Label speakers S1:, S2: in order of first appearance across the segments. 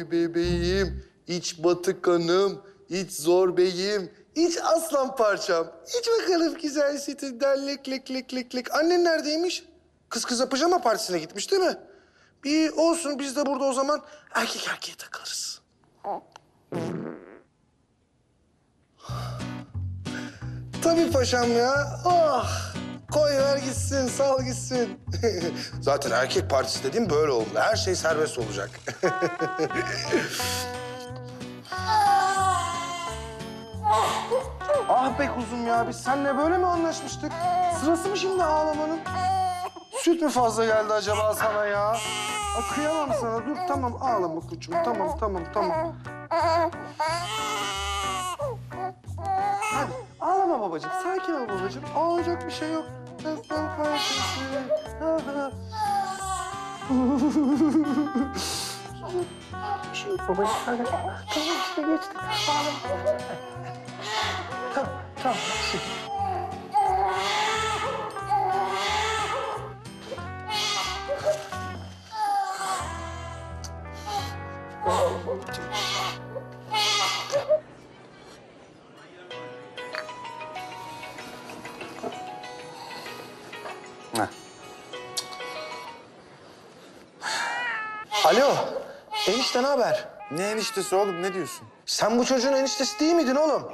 S1: oy bebeğim, iç batık kanım, iç zor beyim, iç aslan parçam. İç bakalım güzel sütünden lik lik lik lik lik. Annen neredeymiş? Kız kıza pijama partisine gitmiş değil mi? Bir olsun biz de burada o zaman erkek erkeğe takılırız. Tabii paşam ya. Oh! Koy ver gitsin, sal gitsin. Zaten erkek partisi dediğim böyle olmalı. Her şey serbest olacak. ah be kuzum ya, biz seninle böyle mi anlaşmıştık? Sırası mı şimdi ağlamanın? Süt mü fazla geldi acaba sana ya? Aa, kıyamam sana. Dur tamam ağlama koçum. Tamam tamam tamam. Ağlama babacığım. Sakin ol babacığım. Ağlayacak bir şey yok. Aslan parçası. Bir şey yok babacığım. Hadi. Tamam işte geçti. Ağlama. Tamam tamam. Enişte ne haber?
S2: Ne eniştesi oğlum ne diyorsun?
S1: Sen bu çocuğun eniştesi değil miydin oğlum?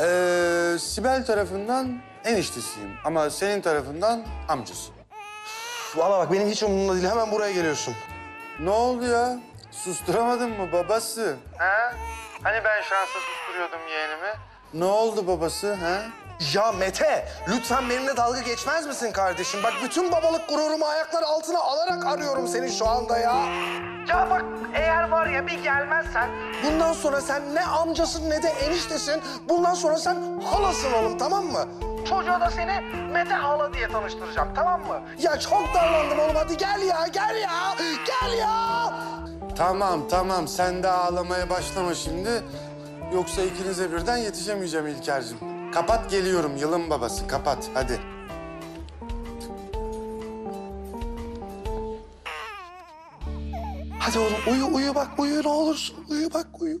S2: Ee, Sibel tarafından eniştesiyim ama senin tarafından amcası.
S1: Valla bak benim hiç umurumda değil. Hemen buraya geliyorsun.
S2: Ne oldu ya? Susturamadın mı babası? He? Hani ben şansa susturuyordum yeğenimi? Ne oldu babası he?
S1: Ya Mete, lütfen benimle dalga geçmez misin kardeşim? Bak bütün babalık gururumu ayaklar altına alarak arıyorum seni şu anda ya. Ya bak eğer var ya bir gelmezsen... Bundan sonra sen ne amcasın ne de eniştesin. Bundan sonra sen halasın oğlum tamam mı? Çocuğa da seni Mete hala diye tanıştıracağım tamam mı? Ya çok darlandım oğlum hadi gel ya gel ya gel ya.
S2: Tamam tamam sen de ağlamaya başlama şimdi. Yoksa ikinize birden yetişemeyeceğim İlker'cim. Kapat geliyorum yılın babası kapat hadi.
S1: Hadi oğlum uyu uyu bak uyu ne olursun uyu bak uyu.